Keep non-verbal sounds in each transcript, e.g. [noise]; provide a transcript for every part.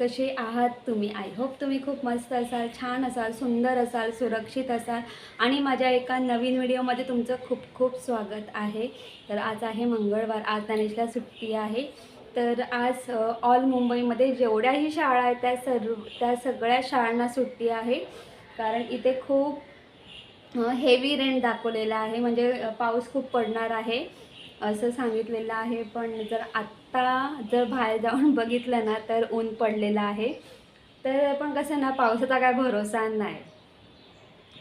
कसे आहात तुम्ही? आय होप तुम्ही खूप मस्त असाल छान असाल सुंदर असाल सुरक्षित असाल. आणि माझ्या एका नवीन व्हिडिओमध्ये तुमचं खूप खूप स्वागत आहे. तर आज आहे मंगळवार आज गणेशला सुट्टी आहे. तर आज ऑल मुंबईमध्ये जेवढ्याही शाळा आहेत त्या सर्व त्या सगळ्या शाळांना सुट्टी आहे. कारण इथे खूप हेवी रेन दाखवलेला आहे. म्हणजे पाऊस खूप पडणार आहे. असं सांगितलेलं आहे पण जर आत्ता जर बाहेर जाऊन [laughs] बघितलं ना तर ऊन पडलेलं आहे. तर पण कसं ना पावसाचा काय भरोसा नाही.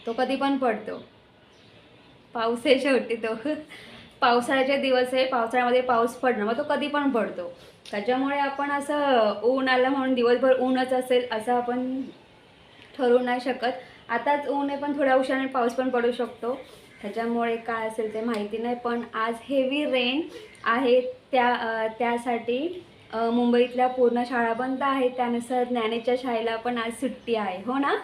तो कधी पण पडतो. पाऊस आहे शेवटी तो. [laughs] पावसाळ्याचे दिवस आहे पावसाळ्यामध्ये पाऊस पडणं मग तो कधी पण पडतो. त्याच्यामुळे आपण असं ऊन आलं म्हणून दिवसभर ऊनच असेल असं आपण ठरवू नाही शकत. आताच ऊन आहे पण थोड्या उशिराने पाऊस पण पडू शकतो. त्याच्यामुळे काय असेल ते माहिती नाही पण आज हेवी रेन आहे. त्या त्यासाठी मुंबईतल्या पूर्ण शाळा बंद आहेत. त्यानुसार ज्ञानेच्या शाळेला पण आज सुट्टी आहे. हो ना?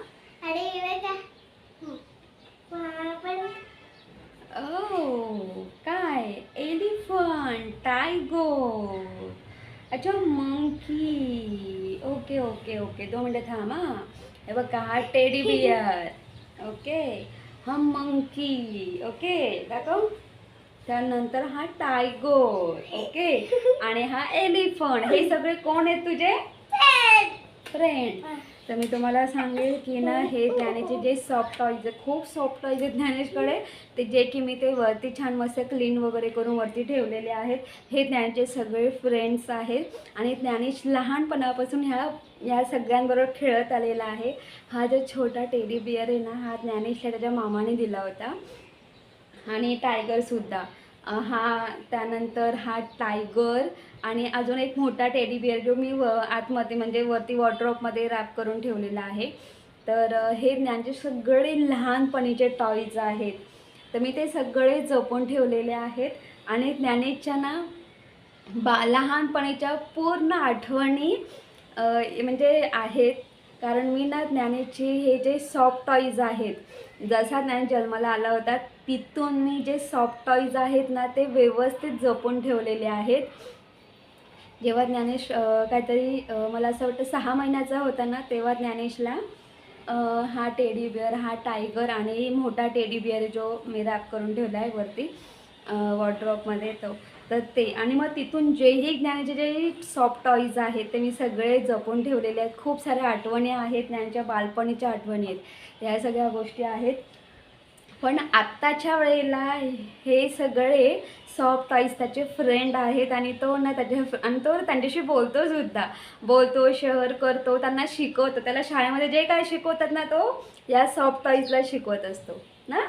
काय? ओ एलिफंट टायगो अच्छा मंकी. Okay okay okay. दोन मिनटं थांब हा. हे बघा हा टेडी बियर ओके. हा मंकी ओके? दाखव. त्यानंतर हा टायगोर ओके? [laughs] आणि हा एलिफंट हे सगळे कोण आहेत तुझे? फ्रेंड तर मी तुम्हाला सांगेल की ना हे ज्ञानेचे जे सॉफ्ट टॉईज आहेत खूप सॉफ्ट टॉईज आहेत ज्ञानेशकडे. ते जे की मी ते वरती छान मस्त क्लीन वगैरे करून वरती ठेवलेले आहेत. हे ज्ञानचे सगळे फ्रेंड्स आहेत. आणि ज्ञानेश लहानपणापासून ह्या या सगळ्यांबरोबर खेळत आलेला आहे. हा जो छोटा टेडी बियर आहे ना हा ज्ञानेशला त्याच्या मामाने दिला होता. आणि टायगरसुद्धा हा त्यानंतर हा टायगर आणि अजून एक मोठा टेडी बिअर जो मी व आतमध्ये म्हणजे वरती वॉर्ड्रॉपमध्ये रॅप करून ठेवलेला आहे. तर हे ज्ञानचे सगळे लहानपणीचे टॉईज आहेत तर मी ते सगळे जपून ठेवलेले आहेत. आणि ज्ञानेच्या ना बा लहानपणीच्या पूर्ण आठवणी म्हणजे आहेत. कारण मी ना ज्ञानेची हे जे सॉफ्ट टॉईज आहेत जसा ज्ञान जन्माला आला होता तिथून मी जे सॉफ्ट टॉईज आहेत ना ते व्यवस्थित जपून ठेवलेले आहेत. जेव्हा ज्ञानेश काहीतरी मला असं वाटतं सहा महिन्याचा होता ना तेव्हा ज्ञानेशला हा टेडी बिअर हा टायगर आणि मोठा टेडी बिअर जो मी रॅप करून ठेवला आहे वरती वॉर्ड्रॉपमध्ये तो तर ते. आणि मग तिथून जेही ज्ञानाचे जे सॉफ्ट टॉईज आहेत ते मी सगळे जपून ठेवलेले आहेत. खूप साऱ्या आठवणी आहेत ज्ञानच्या बालपणीच्या आठवणी आहेत. ह्या सगळ्या गोष्टी आहेत. पण आत्ताच्या वेळेला हे सगळे सॉफ्ट टॉईस त्याचे फ्रेंड आहेत आणि तो ना त्याच्या आणि तो त्यांच्याशी बोलतो सुद्धा. बोलतो शेअर करतो त्यांना शिकवतो. त्याला शाळेमध्ये जे काय शिकवतात ना तो या सॉफ्ट टॉईजला शिकवत असतो. ना?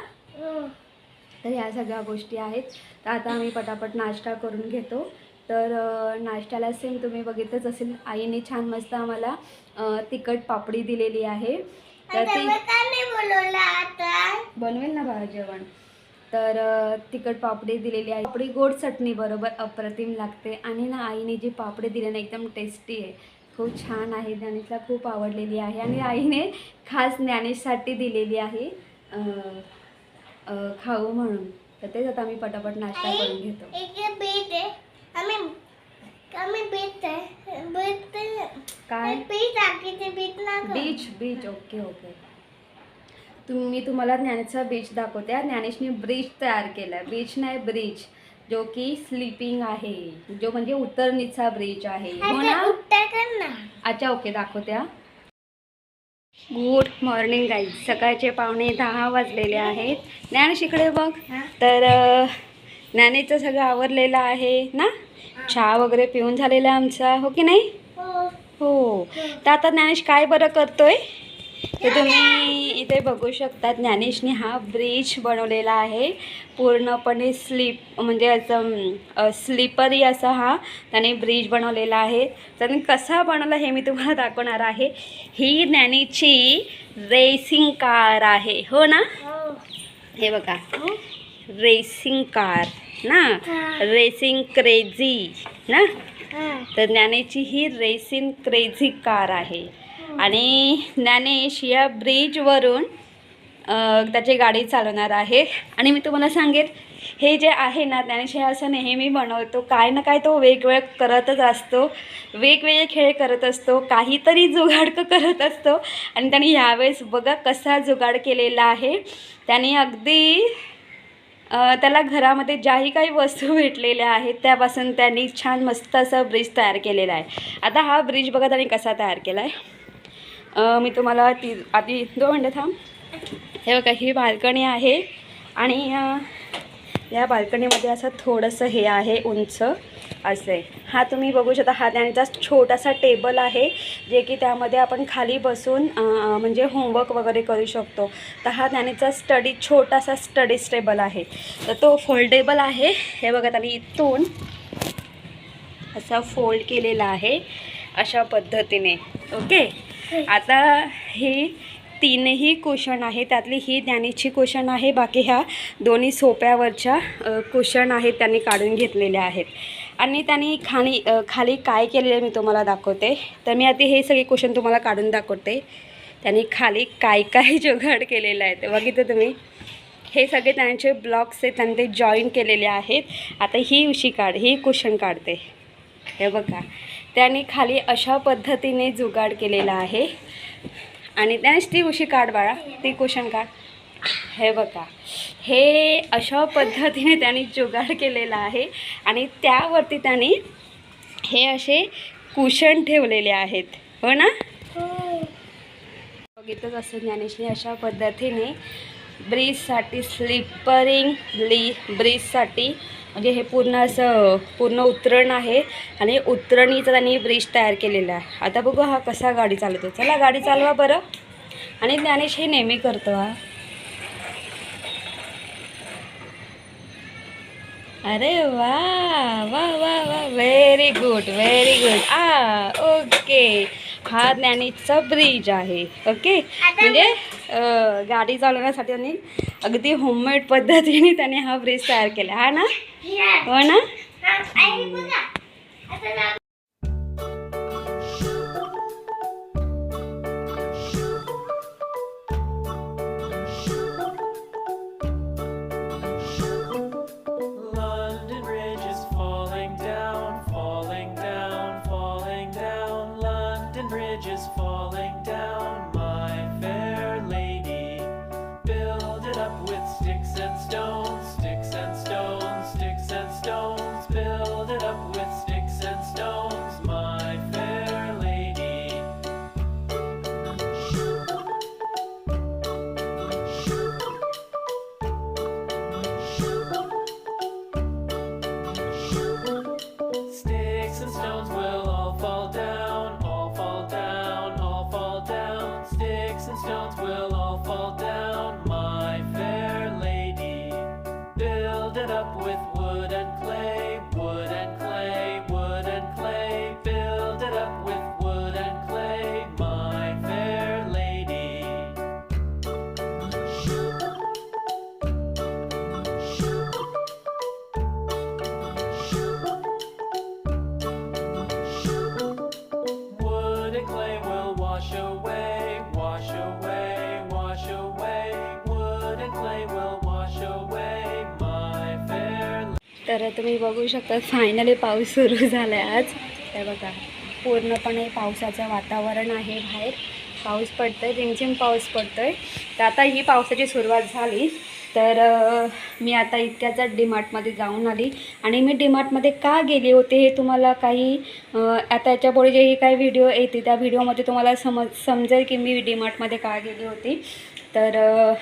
तर ह्या सगळ्या गोष्टी आहेत. तर आता आम्ही पटापट नाश्ता करून घेतो. तर नाश्त्याला सेम तुम्ही बघितलंच असेल. आईने छान मस्त आम्हाला तिखट पापडी दिलेली आहे. तर ती बनवेल ना बाळा जेवण. तर तिखट पापडी दिलेली आहे. पापडी गोड चटणी बरोबर अप्रतिम लागते. आणि ना आईने जी पापडी दिली ना एकदम टेस्टी आहे. खूप छान आहे. ज्ञानेशला खूप आवडलेली आहे. आणि आईने खास ज्ञानेशसाठी दिलेली आहे खाऊ म्हणून. तर तेच आता आम्ही पटापट नाश्ता करून घेतो. आम्ही आहे. काय? ना. Beach beach okay okay. तुम मी तुम्हाला ज्ञानेचा बीच दाखवते. ज्ञानेशने ब्रिज तयार केला बीच नाही ब्रिज. जो की स्लीपिंग आहे. जो म्हणजे उतरणीचा ब्रिज आहे. हो ना? अच्छा ओके दाखवते हा. गुड मॉर्निंग गाईज सकाळचे पावणे दहा वाजलेले आहेत. ज्ञानेश इकडे बघ? तर ज्ञानेचं सगळं आवरलेलं आहे ना? चहा वगैरे पिऊन झालेला आमचा हो की नाही? हो. हो. तर आता ज्ञानेश काय बरं करतोय? ते तुम्ही इथे बघू शकता ज्ञानेशने हा ब्रिज बनवलेला आहे. पूर्णपणे स्लीप म्हणजे असं स्लिपरी असा हा त्याने ब्रिज बनवलेला आहे. त्याने कसा बनवला हे मी तुम्हाला दाखवणार आहे. ही ज्ञानेची रेसिंग कार आहे हो ना? हो. हे बघा. हो? Racing car. ना. रेसिंग क्रेझी ना. तर ज्ञानेची ही रेसिंग क्रेझी कार आहे. आणि ज्ञानेश या ब्रिजवरून त्याची गाडी चालवणार आहे. आणि मी तुम्हाला सांगेन हे जे आहे ना ज्ञानेश हे असं नेहमी बनवतो. काय ना काय तो वेगवेगळं करतच असतो. वेगवेगळे खेळ करत असतो. काहीतरी जुगाड करत असतो. आणि त्याने यावेळेस बघा कसा जुगाड केलेला आहे. त्याने अगदी त्याला घरामध्ये ज्याही काही वस्तू [laughs] भेटलेल्या आहेत त्यापासून त्यांनी छान मस्त असा ब्रिज तयार केलेला आहे. आता हा ब्रिज बघा त्यांनी कसा तयार केला आहे मी तुम्हाला ती आधी दोन मिनटं थांब. हे बघा ही बाल्कनी आहे आणि या बाल्कनीमध्ये असं थोडंसं हे आहे उंच असं. आहे हा तुम्ही बघू शकता हा त्यांचा छोटासा टेबल आहे जे की त्यामध्ये आपण खाली बसून म्हणजे होमवर्क वगैरे करू शकतो. तर हा त्यांचा स्टडी छोटासा स्टडीज टेबल आहे. तर तो फोल्डेबल आहे. हे बघा आणि इथून असा फोल्ड केलेला आहे अशा पद्धतीने. ओके? आता ही तीनही कुशन आहे त्यातली ही ज्ञानीची कुशन आहे बाकी ह्या दोन्ही सोप्यावरच्या कुशन आहेत त्यांनी काढून घेतलेल्या आहेत. आणि त्यांनी खाणी खाली काय केलेलं आहे मी तुम्हाला दाखवते. तर मी आता हे सगळे कुशन तुम्हाला काढून दाखवते. त्यांनी खाली काय काय [laughs] जुगाड केलेलं आहे ते बघितलं तुम्ही. हे सगळे त्यांचे ब्लॉक्स आहेत त्यांनी ते जॉईन केलेले आहेत. आता ही उशी काढ ही कुशन काढते. हे बघा. त्यांनी खाली अशा पद्धतीने जुगाड केलेला आहे. आणि त्यानेच ती उशी काढ बाळा ती कुशन काढ. हे बघा हे अशा पद्धतीने त्यांनी जुगाड केलेला आहे आणि त्यावरती त्यांनी हे असे कुशन ठेवलेले आहेत. हो ना? बघितच असं ज्ञानेशने अशा पद्धतीने ब्रिजसाठी स्लिपरिंग ब्ली ब्रिजसाठी म्हणजे हे पूर्ण असं पूर्ण उतरण आहे आणि उतरणीचं त्यांनी ब्रिज तयार केलेला आहे. आता बघू हा कसा गाडी चालवतो चला गाडी चालवा बरं. आणि ज्ञानेश हे नेहमी करतो हा. अरे वा वा वा वा. Very good very good ah okay हा ज्ञानीचा ब्रिज आहे. ओके? म्हणजे गाडी चालवण्यासाठी त्यांनी अगदी होममेड पद्धतीने त्याने हा ब्रिज तयार केला. हा ना. हो ना? तर तुम्ही बघू शकता फायनली पाऊस सुरू झाला आहे आज. हे बघा पूर्णपणे पावसाचं वातावरण आहे बाहेर. पाऊस पडतोय रिमझिम पाऊस पडतोय. तर आता ही पावसाची सुरुवात झाली. तर मी आता इतक्याचाच डीमार्टमध्ये जाऊन आली. आणि मी डीमार्टमध्ये का गेले होते हे तुम्हाला काही आता याच्यापुढे जे काही व्हिडिओ येते त्या व्हिडिओमध्ये तुम्हाला समज समजेल की मी डीमार्टमध्ये का गेली होती. तर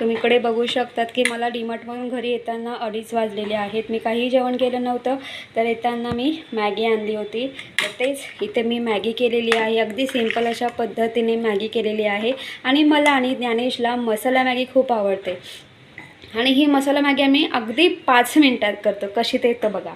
तुम्ही इकडे बघू शकतात की मला डीमार्टमधून घरी येताना अडीच वाजलेले आहेत. मी काही जेवण केलं नव्हतं तर येताना मी मॅगी आणली होती. तर तेच इथे मी मॅगी केलेली आहे. अगदी सिंपल अशा पद्धतीने मॅगी केलेली आहे. आणि मला आणि ज्ञानेशला मसाला मॅगी खूप आवडते. आणि ही मसाला मॅगी आम्ही अगदी पाच मिनटात करतो. कशी ते तर बघा.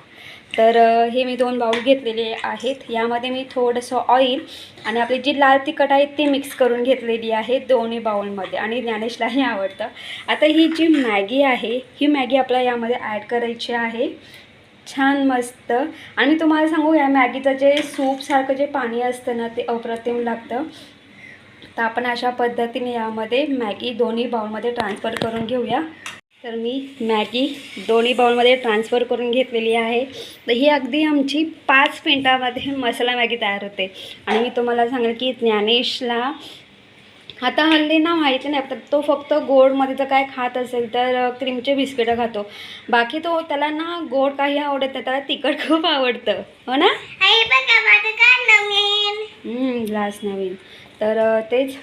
तर हे मी दोन बाऊल घेतलेले आहेत. यामध्ये मी थोडंसं ऑइल आणि आपली जी लाल तिखट आहे ती मिक्स करून घेतलेली आहे दोन्ही बाऊलमध्ये आणि ज्ञानेशलाही आवडतं. आता ही जी मॅगी आहे ही मॅगी आपल्याला यामध्ये ॲड करायची आहे. छान मस्त. आणि तुम्हाला सांगू या मॅगीचं जे सूपसारखं जे पाणी असतं ना ते अप्रतिम लागतं. तर आपण अशा पद्धतीने यामध्ये मॅगी दोन्ही बाऊलमध्ये ट्रान्सफर करून घेऊया. तर मी मॅगी दोन्ही बाउलमध्ये ट्रान्सफर करून घेतलेली आहे. तर ही अगदी आमची पाच मिनटामध्ये मसाला मॅगी तयार होते. आणि मी तुम्हाला सांगेल की ज्ञानेशला आता हल्ली ना माहिती नाही तर तो फक्त गोडमध्ये जर काय खात असेल तर क्रीमचे बिस्किटं खातो. बाकी तो त्याला ना गोड काही आवडत नाही त्याला तिखट खूप आवडतं. हो ना? ग्लास नवीन. तर तेच.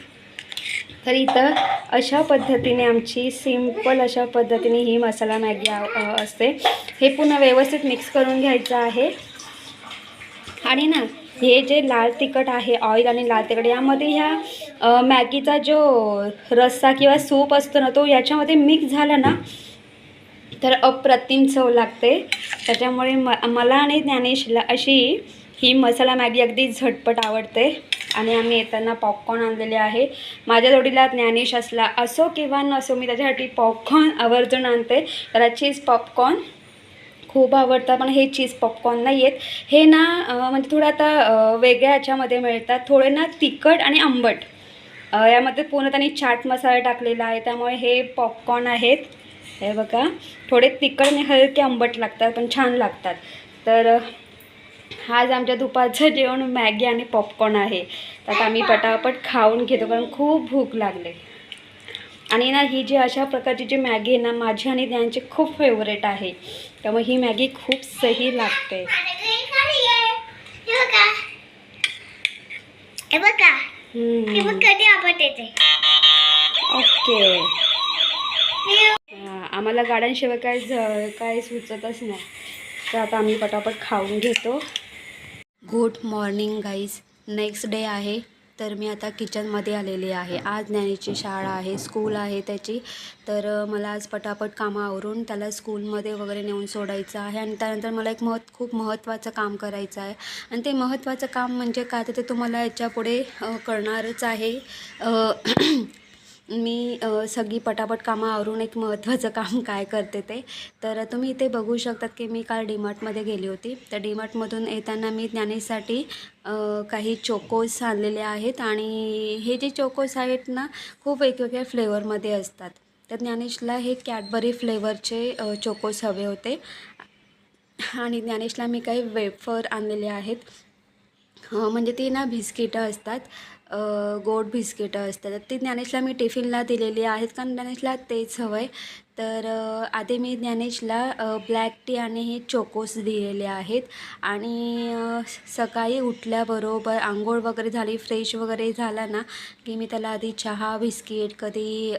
तर इथं अशा पद्धतीने आमची सिंपल अशा पद्धतीने ही मसाला मॅगी असते. हे पुन्हा व्यवस्थित मिक्स करून घ्यायचं आहे. आणि ना हे जे लाल तिखट आहे ऑइल आणि लाल तिखट यामध्ये ह्या मॅगीचा जो रस्सा किंवा सूप असतो ना तो याच्यामध्ये मिक्स झाला ना तर अप्रतिम चव लागते. त्याच्यामुळे म मला आणि ज्ञानेशला अशी ही मसाला मॅगी अगदी झटपट आवडते. आणि आम्ही येताना पॉपकॉर्न आणलेले आहे. माझ्या जोडीला ज्ञानेश असला असो किंवा नसो मी त्याच्यासाठी पॉपकॉर्न आवर्जून आणते. त्याला चीज पॉपकॉर्न खूप आवडतात पण हे चीज पॉपकॉर्न नाही आहेत हे ना म्हणजे थोडं आता वेगळ्या ह्याच्यामध्ये मिळतात. थोडे ना तिखट आणि आंबट. यामध्ये पूर्ण त्यांनी चाट मसाला टाकलेला आहे त्यामुळे हे पॉपकॉर्न आहेत. हे बघा. थोडे तिखट आणि हलके आंबट लागतात पण छान लागतात. तर आज आमच्या दुपारचं जेवण मॅगी आणि पॉपकॉर्न आहे. तर आता आम्ही पटापट खाऊन घेतो कारण खूप भूक लागले. आणि ना ही जी अशा प्रकारची जी मॅगी आहे ना माझी आणि त्यांची खूप फेवरेट आहे. त्यामुळे ही मॅगी खूप सही लागते. ओके आम्हाला गाड्यांशिवाय काय काय सुचतच नाही. तर आता आम्ही पटापट खाऊन घेतो. Good morning guys next day आहे. तर मी आता किचनमध्ये आलेली आहे. आज ज्ञानीची शाळा आहे स्कूल आहे त्याची. तर मला आज पटापट कामं आवरून त्याला स्कूलमध्ये वगैरे नेऊन सोडायचं आहे. आणि त्यानंतर मला एक महत् खूप महत्त्वाचं काम करायचं आहे. आणि ते महत्त्वाचं काम म्हणजे काय? तर ते तुम्हाला याच्यापुढे कळणारच आहे. मी सगळी पटापट कामं आवरून एक महत्त्वाचं काम [laughs] काय करते ते. तर तुम्ही इथे बघू शकतात की मी काल डीमार्टमध्ये गेली होती. तर डीमार्टमधून येताना मी ज्ञानेशसाठी काही चोकोस आणलेले आहेत आणि हे जे चोकोस आहेत ना खूप वेगवेगळ्या फ्लेवरमध्ये असतात. तर ज्ञानेशला हे कॅडबरी फ्लेवरचे चोकोस हवे होते. आणि ज्ञानेशला मी काही वेफर आणलेले आहेत. म्हणजे ती ना बिस्किटं असतात. गोड बिस्किटं असतात. तर ती ज्ञानेशला मी टिफिनला दिलेली आहेत. कारण ज्ञानेशला तेच हवं आहे तर आधी मी ज्ञानेशला ब्लॅक टी आणि हे चोकोस दिलेले आहेत. आणि सकाळी उठल्याबरोबर आंघोळ वगैरे झाली फ्रेश वगैरे झाला ना की मी त्याला आधी चहा बिस्किट कधी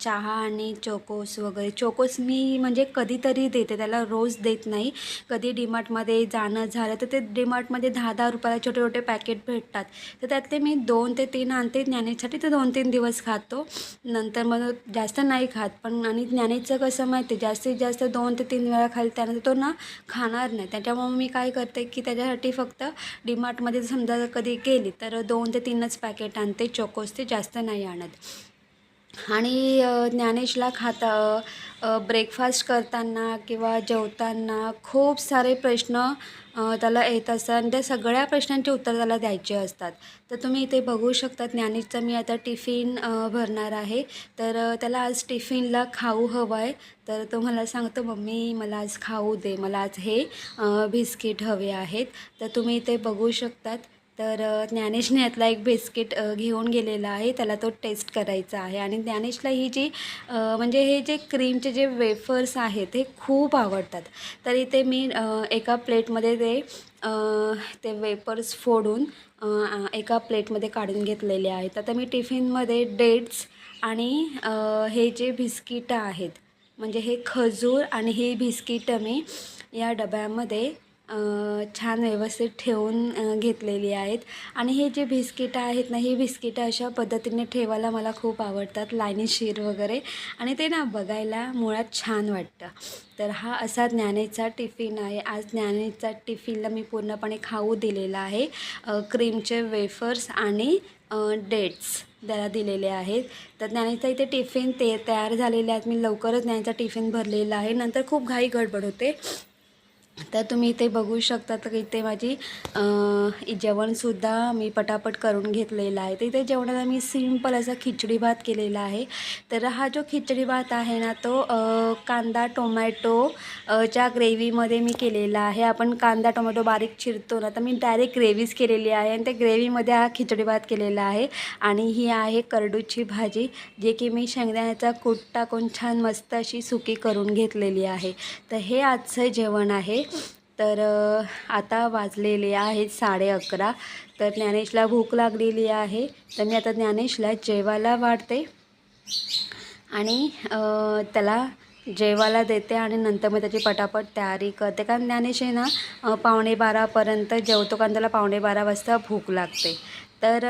चहा आणि चोकोस वगैरे. चोकोस मी म्हणजे कधीतरी देते त्याला रोज देत नाही. कधी डीमार्टमध्ये जाणं झालं तर ते डीमार्टमध्ये दहा दहा रुपयाला छोटे छोटे पॅकेट भेटतात. तर त्यातले मी दोन ते तीन आणते ज्ञानेशसाठी तर दोन तीन दिवस खातो. नंतर मग जास्त नाही खात पण आणि ज्ञानेचं कसं माहिती आहे जास्तीत जास्त दोन ते तीन वेळा खाली त्यानंतर तो ना खाणार नाही. त्याच्यामुळे मी काय करते की त्याच्यासाठी फक्त डीमार्टमध्ये समजा कधी गेली तर दोन ते तीनच पॅकेट आणते चोकोस ते जास्त नाही आणत. आणि ज्ञानेशला खाता ब्रेकफास्ट करताना किंवा जेवताना खूप सारे प्रश्न त्याला येत असतात. आणि त्या सगळ्या प्रश्नांची उत्तर त्याला द्यायचे असतात. तर तुम्ही इथे बघू शकता ज्ञानेशचं मी आता टिफिन भरणार आहे. तर त्याला आज टिफिनला खाऊ हवं आहे तर तो मला सांगतो मम्मी मला आज खाऊ दे. मला आज हे बिस्किट हवे आहेत. तर तुम्ही इथे बघू शकतात. तर ज्ञानेशने यातला एक बिस्किट घेऊन गेलेला आहे. त्याला तो टेस्ट करायचा आहे. आणि ज्ञानेशला ही जी म्हणजे हे जे क्रीमचे जे वेफर्स आहेत हे खूप आवडतात. तर इथे मी एका प्लेटमध्ये ते ते वेफर्स फोडून एका प्लेटमध्ये काढून घेतलेले आहेत. आता मी टिफिनमध्ये डेट्स आणि हे जे बिस्किटं आहेत म्हणजे हे खजूर आणि ही बिस्किटं मी या डब्यामध्ये छान व्यवस्थित ठेवून घेतलेली आहेत. आणि हे जे बिस्किटं आहेत ना ही बिस्किटं अशा पद्धतीने ठेवायला मला खूप आवडतात लायनीशीर वगैरे. आणि ते ना बघायला मुळात छान वाटतं. तर हा असा ज्ञानेचा टिफिन आहे. आज ज्ञानेचा टिफिनला मी पूर्णपणे खाऊ दिलेला आहे. क्रीमचे वेफर्स आणि डेट्स त्याला दिलेले आहेत. तर ज्ञानेचा इथे टिफिन ते तयार झालेले आहेत. मी लवकरच ज्ञानेचा टिफिन भरलेला आहे. नंतर खूप घाई गडबड होते. तर तुम्ही इथे बघू शकता तर इथे माझी जेवणसुद्धा मी पटापट करून घेतलेलं आहे. तर इथे जेवणाला मी सिंपल असा खिचडी भात केलेला आहे. तर हा जो खिचडी भात आहे ना तो कांदा टोमॅटो च्या ग्रेव्हीमध्ये मी केलेला आहे. आपण कांदा टोमॅटो बारीक चिरतो ना तर मी डायरेक्ट ग्रेव्हीच केलेली आहे आणि त्या ग्रेव्हीमध्ये हा खिचडी भात केलेला आहे. आणि ही आहे करडूची भाजी जे की मी शेंगदाण्याचा कूट टाकून छान मस्त अशी सुकी करून घेतलेली आहे. तर हे आजचं जेवण आहे. तर आता वाजलेले आहेत साडे अकरा. तर ज्ञानेशला भूक लागलेली आहे. तर मी आता ज्ञानेशला जेवायला वाढते. आणि त्याला जेवायला देते आणि नंतर मग त्याची पटापट तयारी करते. कारण ज्ञानेश आहे ना पावणे बारापर्यंत जेवतो. कारण त्याला पावणे बारा वाजता भूक लागते. तर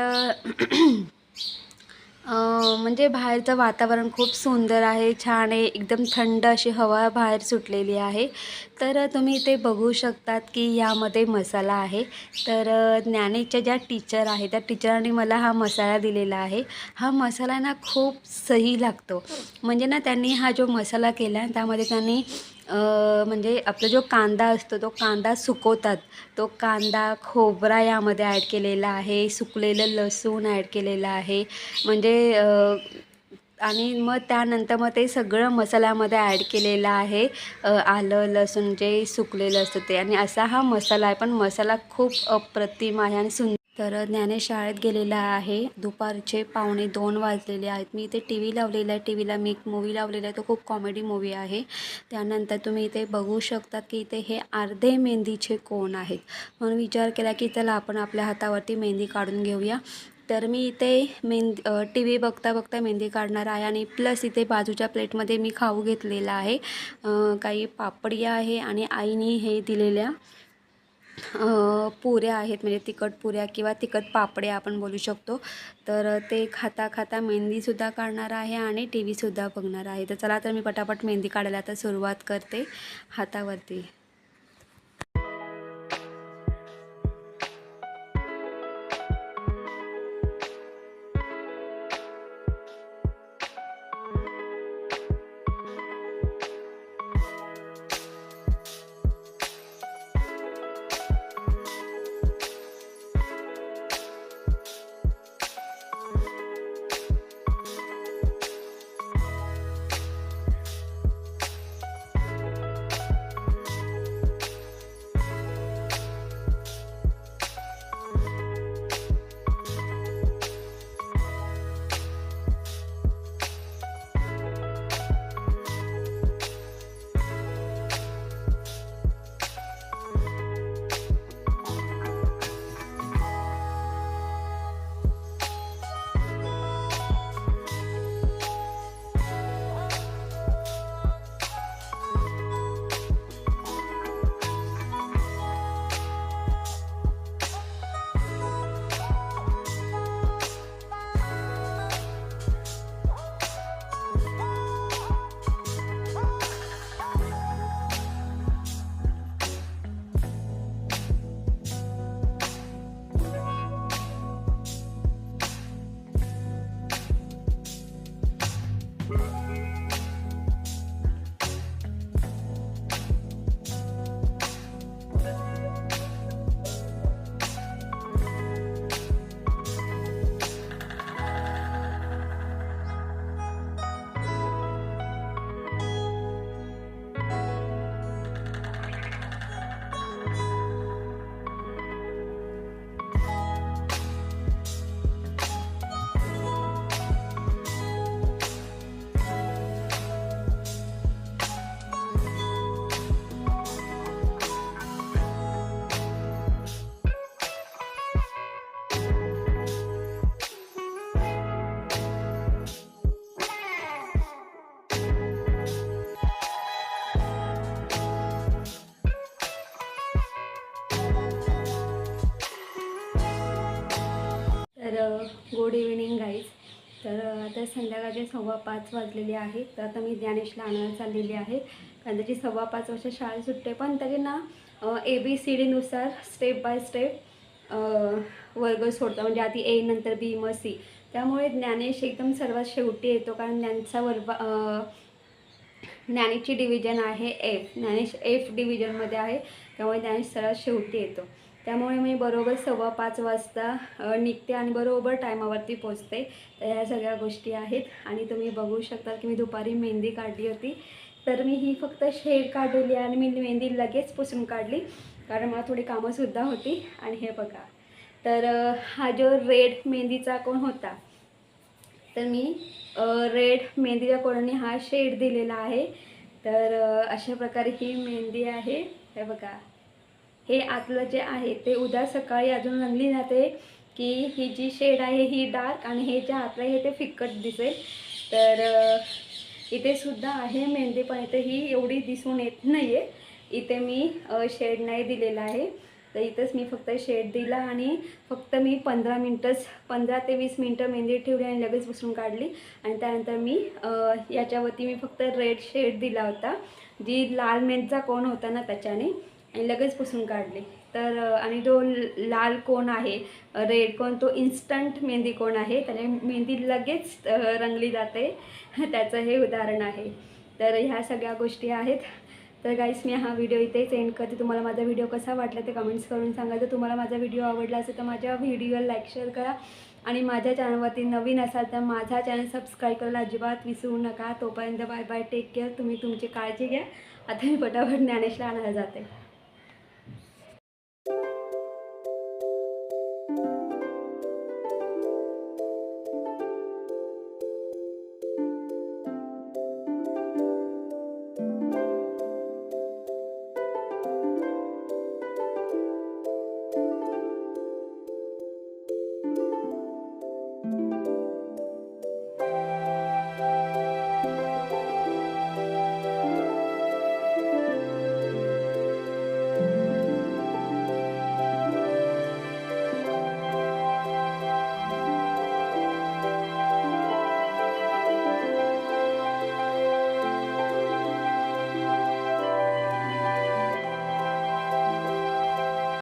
म्हणजे बाहेरचं वातावरण खूप सुंदर आहे छान आहे एकदम थंड अशी हवा बाहेर सुटलेली आहे. तर तुम्ही इथे बघू शकतात की यामध्ये मसाला आहे. तर ज्ञानेच्या ज्या टीचर आहे त्या टीचरांनी मला हा मसाला दिलेला आहे. हा मसाला ना खूप सही लागतो. म्हणजे ना त्यांनी हा जो मसाला केला त्यामध्ये त्यांनी म्हणजे आपला जो कांदा असतो तो कांदा सुकवतात. तो कांदा खोबरा यामध्ये ॲड केलेला आहे सुकलेलं लसूण ॲड केलेलं आहे. म्हणजे आणि मग त्यानंतर मग ते सगळं मसाल्यामध्ये ॲड केलेलं आहे. आलं लसूण जे सुकलेलं असतं ते. आणि असा हा मसाला आहे पण मसाला खूप अप्रतिम आहे आणि सुंदर तर ज्ञानेश शाळेत गेलेला आहे. दुपारचे पावणे दोन वाजलेले आहेत. मी इथे टी व्ही लावलेला आहे. टी व्हीला मी एक मूवी लावलेला आहे. तो खूप कॉमेडी मूवी आहे. त्यानंतर तुम्ही इथे बघू शकता की इथे हे अर्धे मेहंदीचे कोण आहेत? म्हणून विचार केला की चला आपण आपल्या हातावरती मेहंदी काढून घेऊया. तर मी इथे मेहंदी टी व्ही बघता बघता मेहंदी काढणार आहे आणि प्लस इथे बाजूच्या प्लेटमध्ये मी खाऊ घेतलेला आहे. काही पापडी आहे आणि आईने हे दिलेल्या पुऱ्या आहेत म्हणजे तिखट पुऱ्या किंवा तिखट पापड्या आपण बोलू शकतो. तर ते खाता खाता मेहंदीसुद्धा काढणार आहे आणि टी व्हीसुद्धा बघणार आहे. तर चला तर मी पटापट मेहंदी काढायला आता सुरुवात करते हातावरती. Good evening guys. तर आता संध्याकाळचे सव्वा पाच वाजलेले आहे तर आता मी ज्ञानेशला आणायला चाललेली आहे. कारण त्याची सव्वा पाच वर्ष शाळा सुटते. पण तरी ना ए बी सी डीनुसार स्टेप बाय स्टेप वर्ग सोडतो. म्हणजे आधी ए नंतर बी मग सी त्यामुळे ज्ञानेश एकदम सर्वात शेवटी येतो. कारण त्यांचा वर्ग ज्ञानेशची डिव्हिजन आहे एफ ज्ञानेश एफ डिव्हिजनमध्ये आहे. त्यामुळे ज्ञानेश सर्वात शेवटी येतो. त्यामुळे मी बरोबर सव्वा पाच वाजता निघते आणि बरोबर टायमावरती पोचते. तर ह्या सगळ्या गोष्टी आहेत. आणि तुम्ही बघू शकता की मी दुपारी मेहंदी काढली होती. तर मी ही फक्त शेड काढली आणि मी मेहंदी लगेच पुसून काढली. कारण मला थोडी कामंसुद्धा होती. आणि हे बघा. तर हा जो रेड मेहंदीचा कोण होता? तर मी रेड मेहंदीच्या कोणाने हा शेड दिलेला आहे? तर अशा प्रकारे ही मेहंदी आहे. हे बघा. हे आतलं जे आहे ते उद्या सकाळी अजून रंगली जाते की ही जी शेड आहे ही डार्क आणि हे जे आतलं आहे ते फिक्कट दिसेल. तर इथे सुद्धा आहे मेहंदी पण इथे ही एवढी दिसून येत नाही आहे इथे मी शेड नाही दिलेला आहे. तर इथंच मी फक्त शेड दिला आणि फक्त मी पंधरा मिनटंच पंधरा ते वीस मिनटं मेहंदी ठेवली आणि लगेच पुसून काढली. आणि त्यानंतर मी याच्यावरती मी फक्त रेड शेड दिला होता. जी लाल मेहंदीचा कोण होता ना त्याच्याने. आणि लगेच पुसून काढली. तर आणि जो लाल कोण आहे रेड कोण तो इन्स्टंट मेहंदी कोण आहे त्याने मेहंदी लगेच रंगली जाते. [laughs] त्याचं हे उदाहरण आहे. तर ह्या सगळ्या गोष्टी आहेत. तर गाईस मी हा व्हिडिओ इथेच एंड करते. तुम्हाला माझा व्हिडिओ कसा वाटला ते कमेंट्स करून सांगा. जर तुम्हाला माझा व्हिडिओ आवडला असेल तर माझ्या व्हिडिओला लाईक शेअर करा. आणि माझ्या चॅनलवरती नवीन असाल तर माझा चॅनल सबस्क्राईब करायला अजिबात विसरू नका. तोपर्यंत बाय बाय टेक केअर तुम्ही तुमची काळजी घ्या. आता मी पटापट ज्ञानेशला आणायला जाते.